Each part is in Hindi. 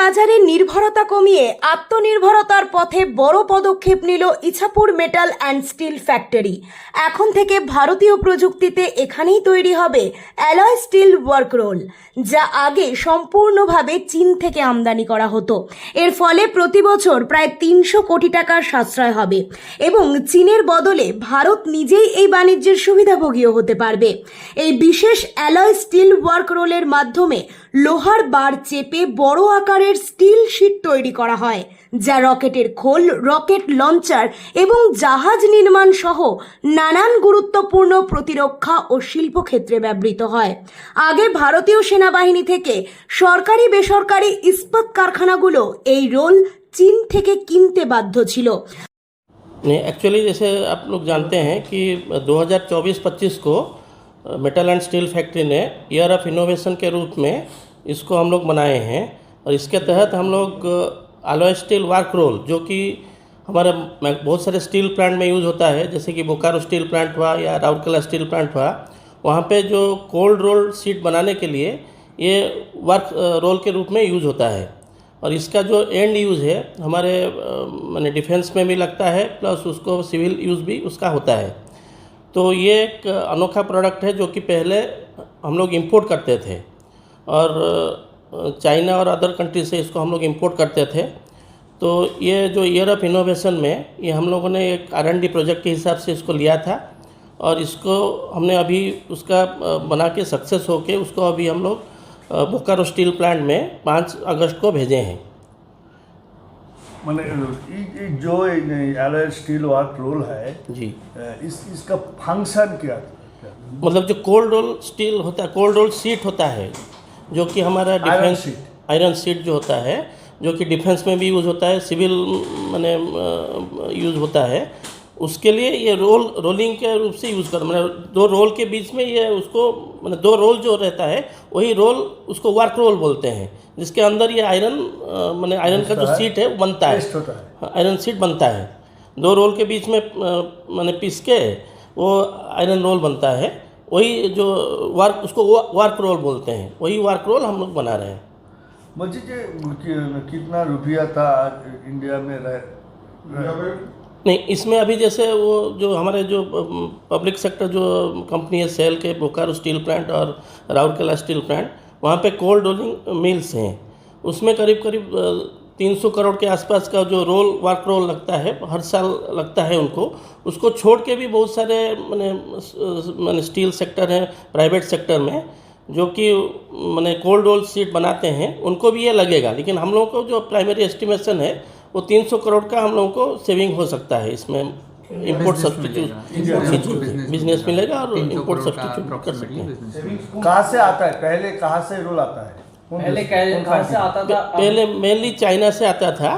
বাজারে নির্ভরতা কমিয়ে আত্মনির্ভরতার পথে বড় পদক্ষেপ নিল Ichapur metal and steel factory. এখন থেকে ভারতীয় প্রযুক্তিতে এখানেই তৈরি হবে অ্যালয় স্টিল ওয়ার্ক রোল যা আগে সম্পূর্ণভাবে চীন থেকে আমদানি করা হতো। এর ফলে প্রতি বছর প্রায় তিনশো কোটি টাকার সাশ্রয় হবে এবং চীনের বদলে ভারত নিজেই এই বাণিজ্যের সুবিধাভোগীও হতে পারবে। এই বিশেষ অ্যালয় স্টিল ওয়ার্ক রোলের মাধ্যমে লোহার বার চেপে বড় আকারের স্টিল শিট তৈরি করা হয় যা রকেটের খোল রকেট লঞ্চার এবং জাহাজ নির্মাণ সহ নানান গুরুত্বপূর্ণ প্রতিরক্ষা ও শিল্পক্ষেত্রে ব্যবহৃত হয় আগে ভারতীয় সেনাবাহিনী থেকে সরকারি বেসরকারি ইস্পাত কারখানাগুলো এই রোল চীন থেকে কিনতে বাধ্য ছিল नहीं एक्चुअली जैसे आप लोग जानते हैं कि 2024-25 को मेटल एंड स्टील फैक्ट्री ने ईयर ऑफ इनोवेशन के रूप में इसको हम लोग बनाए हैं और इसके तहत हम लोग आलोय स्टील वार्क रोल जो कि हमारे बहुत सारे स्टील प्लांट में यूज़ होता है, जैसे कि बोकारो स्टील प्लांट हुआ या राउरकला स्टील प्लांट हुआ, वहाँ पे जो कोल्ड रोल सीट बनाने के लिए ये वर्क रोल के रूप में यूज़ होता है। और इसका जो एंड यूज़ है, हमारे मैंने डिफेंस में भी लगता है प्लस उसको सिविल यूज़ भी उसका होता है। तो ये एक अनोखा प्रोडक्ट है, जो कि पहले हम लोग इम्पोर्ट करते थे। और चाइना और अदर कंट्री से इसको हम लोग इम्पोर्ट करते थे। तो ये जो ईयर ऑफ़ इनोवेशन में ये हम लोगों ने एक आर एन डी प्रोजेक्ट के हिसाब से इसको लिया था और इसको हमने अभी उसका बना के सक्सेस हो के उसको अभी हम लोग बोकारो स्टील प्लांट में पाँच अगस्त को भेजे हैं। मैंने जो एल स्टील वर्क रोल है जी। इस इसका फ़ंक्शन क्या मतलब जो कोल्ड रोल स्टील होता है कोल्ड रोल सीट होता है जो कि हमारा डिफेंस. आयरन सीट जो होता है जो कि डिफेंस में भी यूज़ होता है सिविल मैंने यूज़ होता है उसके लिए ये रोल रोलिंग के रूप से यूज़ कर मतलब दो रोल के बीच में ये उसको मतलब दो रोल जो रहता है वही रोल उसको वर्क रोल बोलते हैं जिसके अंदर ये आयरन मैंने आयरन का जो है, सीट है वो बनता है। है। आयरन सीट बनता है। दो रोल के बीच में मैंने पीस के वो आयरन रोल बनता है। वही जो वर्क उसको वर्क रोल बोलते हैं। वही वर्क रोल हम लोग बना रहे हैं। मुझे कितना रुपया था आज इंडिया में रह, रह? नहीं इसमें अभी जैसे वो जो हमारे जो पब्लिक सेक्टर जो कंपनी है सेल के बोकारो स्टील प्लांट और राउरकेला स्टील प्लांट वहाँ पे कोल्ड रोलिंग मिल्स हैं। उसमें करीब करीब तीन सौ करोड़ के आसपास का जो रोल वर्क रोल लगता है हर साल लगता है उनको उसको छोड़ के भी बहुत सारे मैंने मैंने स्टील सेक्टर हैं प्राइवेट सेक्टर में जो कि मैंने कोल्ड रोल सीट बनाते हैं उनको भी ये लगेगा। लेकिन हम लोगों को जो प्राइमरी एस्टिमेशन है वो 300 करोड़ का हम लोगों को सेविंग हो सकता है इसमें इम्पोर्ट सब्सटीट्यूट बिज़नेस मिलेगा और इम्पोर्ट सब्सटीट्यूट कर सकते हैं। कहाँ से आता है? पहले कहाँ से रोल आता है? पहले देश- कै- कौन कहाँ से country? आता था अब- पहले मेनली चाइना से आता था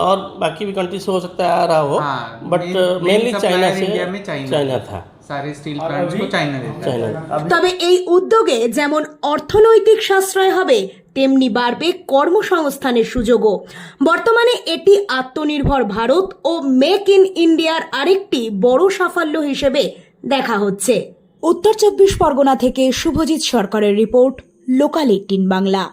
और बाकी भी कंट्री से हो सकता है आ रहा हो हाँ, but main- main mainly supplier China से इंडिया में चाइना चाइना था। था सारे स्टील और प्लांट्स अभी- को चाइना देता है चाइना তবে এই উদ্যোগে যেমন অর্থনৈতিক সাশ্রয় হবে তেমনি বাড়বে কর্মসংস্থানের সুযোগও বর্তমানে এটি আত্মনির্ভর ভারত ও মেক ইন ইন্ডিয়ার আরেকটি বড় সাফল্য হিসেবে দেখা হচ্ছে উত্তর চব্বিশ পরগনা থেকে শুভজিৎ সরকারের রিপোর্ট লোকাল এইটিন বাংলা